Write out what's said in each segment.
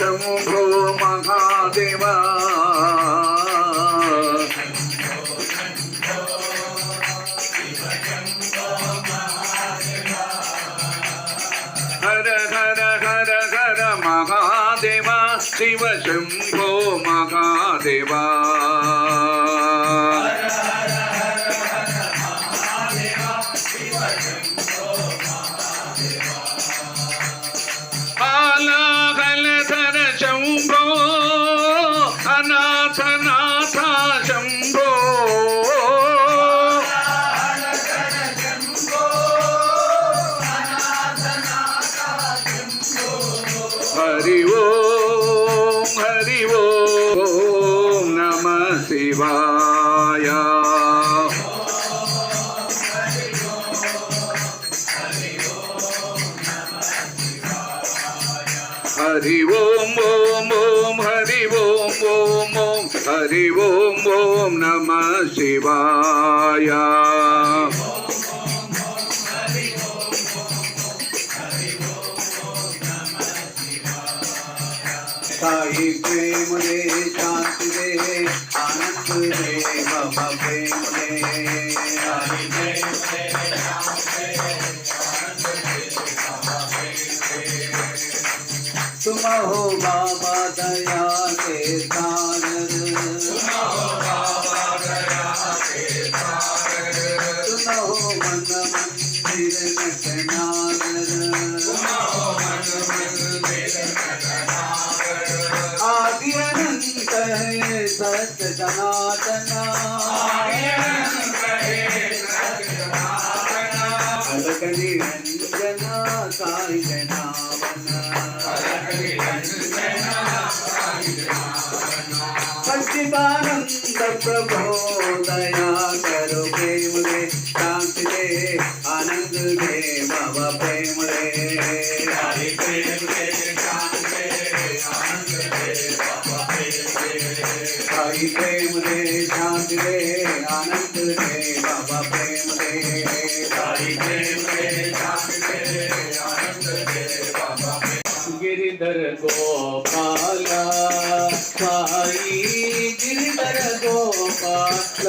ಶಂಭೋ ಮಹಾದೇವ ಹರ ಹರ ಹರ ಹರ Mahadeva Shiva Shambho Mahadeva Hari Om, Hari Om, Namah Shivaya. Hari Om, Om, Om, Hari Om, Om, Om, Hari Om, Om, Namah Shivaya. Sai प्रेम रे, शांति रे, आनंद रे, बाबा प्रेम रे। साई प्रेम रे तुम हो बाबा दया के सागर। तुम हो मन मंदिर नटनागर సనాతన పలకలి రంజన సాయి జనావన భక్తిదానంద ప్రబోదయ గిరిధర గోపాల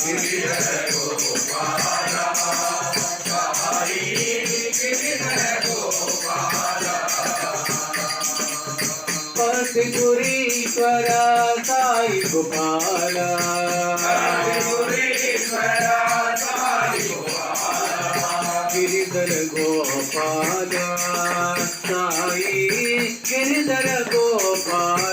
గిరిధర గోపాల గిరిధర గోపాల పతి గురి పరా సాయి గిరిధర గోపాల.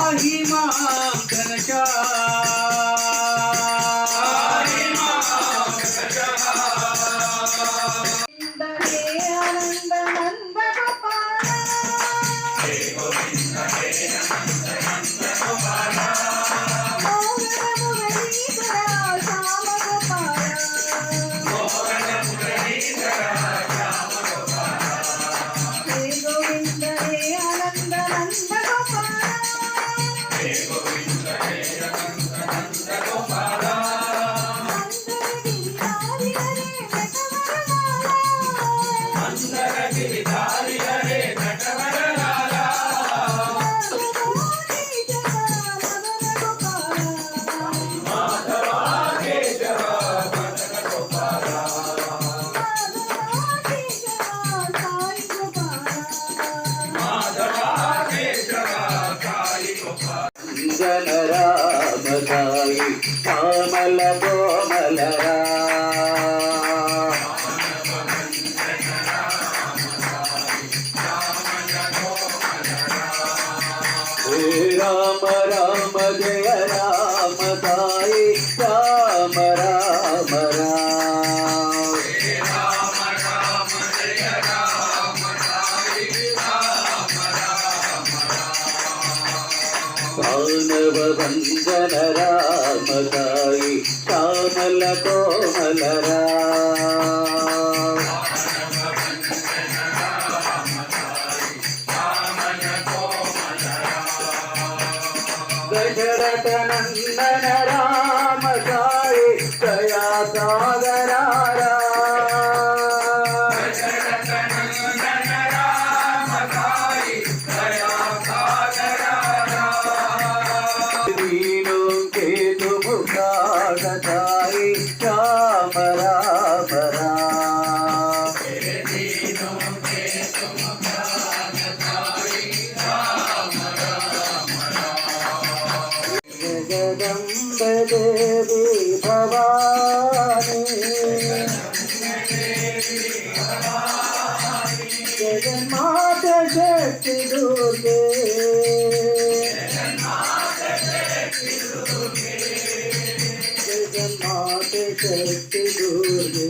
महिमा घनश्याम కామల కోమలరా హే రామ రామ జయ రామ సాయి రామ రామ రామ మానవ కామల కోమలరా దశరథ నందన జగదంబ దేవి భవాని జగన్మాత శక్తి దుర్గే. జగన్మాత శక్తి దుర్గే.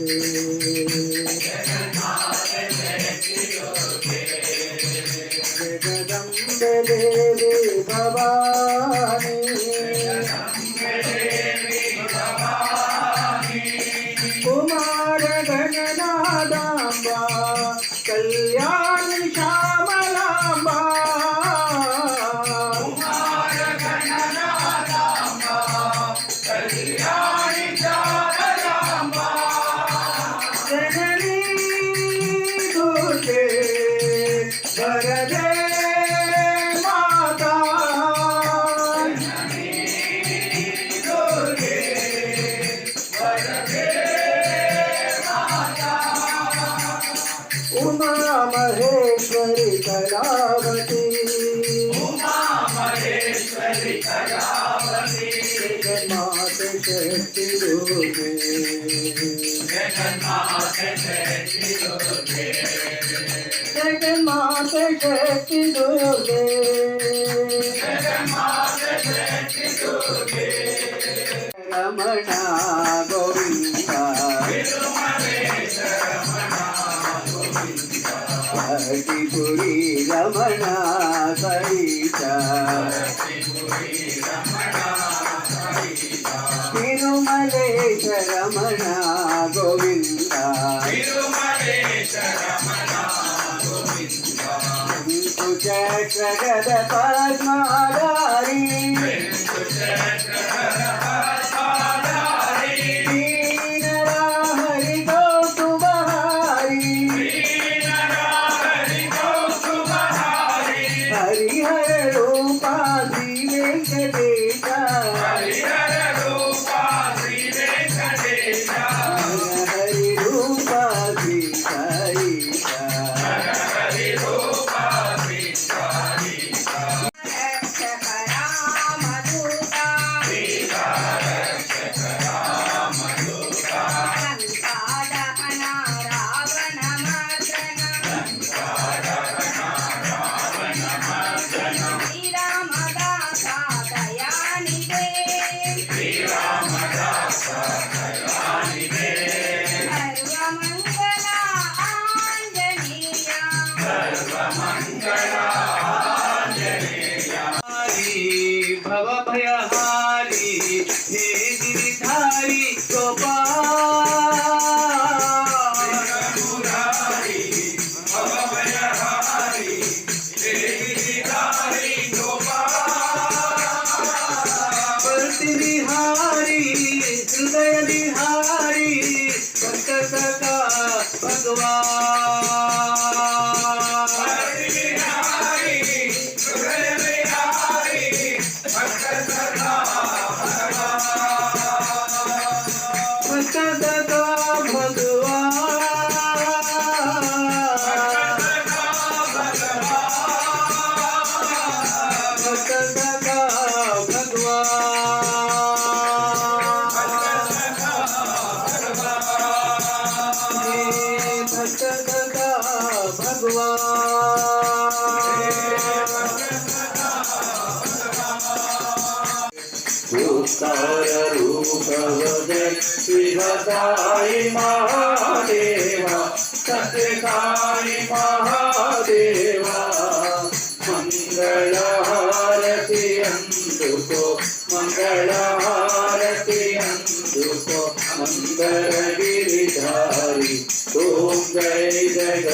జగదంబ దేవి భవాని వరదే మాతా ఉమా మహేశ్వరి కళావతి జగన్మాత శక్తి దుర్గే జగన్మాత శక్తి దుర్గే రమణ గోవింద చక్రగద పద్మాధారి Oh, ಮಂಗಳಹಾರತಿಯಂದುಕೋ ಮಂಗಳಹಾರತಿಯಂದುಕೋ ಮಂಗಳಗಿರಿಧಾರಿ ಓಂ ಜಯ ಜಯ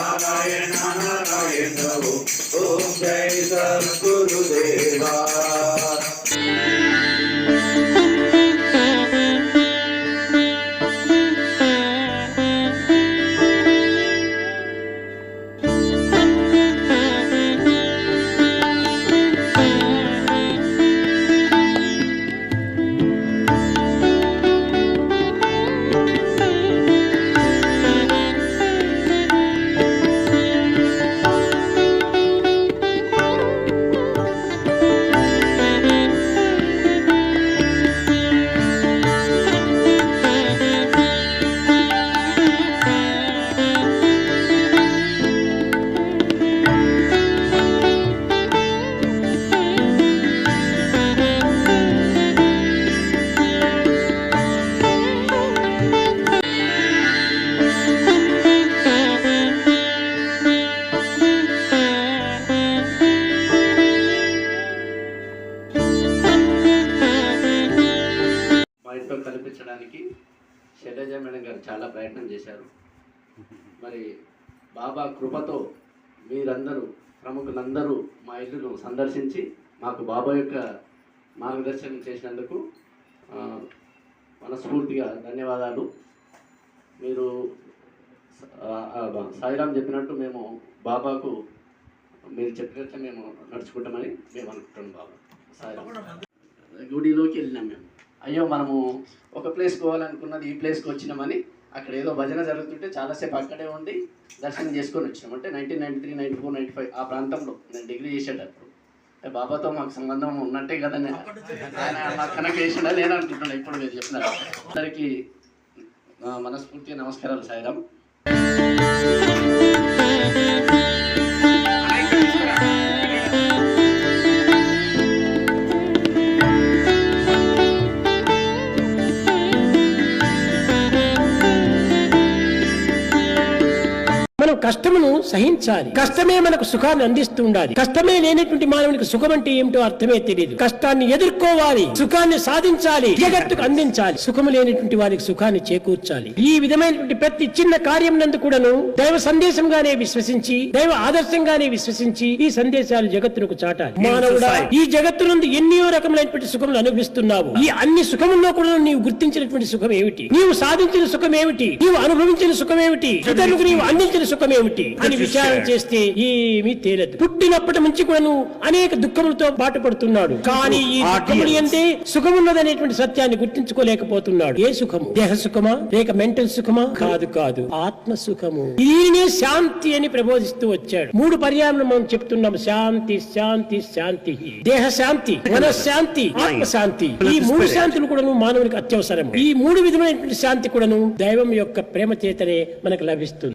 నారాయణ నారాయణ ఓం జై సద్గురుదేవా. బాబా కృపతో మీరందరూ ప్రముఖులందరూ మా ఇల్లును సందర్శించి మాకు బాబా యొక్క మార్గదర్శనం చేసినందుకు మనస్ఫూర్తిగా ధన్యవాదాలు. మీరు సాయిరామ్ చెప్పినట్టు మేము బాబాకు మీరు చెప్పినట్లు మేము నడుచుకుంటామని మేము అనుకుంటున్నాం బాబా. సాయిరామ్. గుడిలోకి వెళ్ళినాం మేము. అయ్యో మనము ఒక ప్లేస్కి పోవాలనుకున్నది ఈ ప్లేస్కి వచ్చినామని అక్కడ ఏదో భజన జరుగుతుంటే చాలాసేపు అక్కడే ఉండి దర్శనం చేసుకొని వచ్చినాం. అంటే nineteen ninety three ninety four ninety five ఆ ప్రాంతంలో నేను డిగ్రీ చేసేటప్పుడు. అంటే బాబాతో మాకు సంబంధం ఉన్నట్టే కదా నేను. ఆయన కనెక్ట్ చేసిండా నేను అనుకుంటున్నాను ఇప్పుడు మీరు చెప్పినారు అందరికీ ఆ, మనస్ఫూర్తిగా నమస్కారాలు సాయిరాం మనం కష్టమును సహించాలి. కష్టమే మనకు సుఖాన్ని అందిస్తూ ఉండాలి కష్టమే లేనటువంటి మానవునికి సుఖం అంటే ఏమిటో అర్థమే తెలియదు కష్టాన్ని ఎదుర్కోవాలి. సుఖాన్ని సాధించాలి. జగత్తుకు అందించాలి. సుఖము లేనటువంటి వారికి సుఖాన్ని చేకూర్చాలి. ఈ విధమైనటువంటి ప్రతి చిన్న కార్యం నందు కూడాను దైవ సందేశంగానే విశ్వసించి దైవ ఆదర్శంగానే విశ్వసించి ఈ సందేశాలు జగత్తునకు చాటాలి. మానవుడా ఈ జగత్తు నుండి ఎన్నో రకములైనటువంటి సుఖములు అనుభవిస్తున్నావు. ఈ అన్ని సుఖముల్లో కూడా నీవు గుర్తించినటువంటి సుఖం ఏమిటి? నీవు సాధించిన సుఖం ఏమిటి? నీవు అనుభవించిన సుఖం ఏమిటి? ఇతరులకు నీవు అందించిన సుఖం ఏమిటి అని విచారణ చేస్తే ఏమీ తేలదు. పుట్టినప్పటి నుంచి కూడా నువ్వు అనేక దుఃఖములతో బాటపడుతున్నాడు. కానీ ఈ దుఃఖములు ఎందే సుఖమున్నదనేటువంటి సత్యాన్ని గుర్తించుకోలేకపోతున్నాడు. ఏ సుఖము? దేహ సుఖమా? లేక మెంటల్ సుఖమా? కాదు కాదు. ఆత్మ సుఖము. దీనినే శాంతి అని ప్రబోధిస్తూ వచ్చాడు. మూడు పర్యాలను మనం చెప్తున్నాం. శాంతి శాంతి శాంతి. దేహ శాంతి మనశ్శాంతి ఆత్మ శాంతి. ఈ మూడు శాంతులు కూడాను మానవునికి అత్యవసరం ఈ మూడు విధమైనటువంటి శాంతి కూడాను దైవం యొక్క ప్రేమ చేతనే మనకు లభిస్తుంది.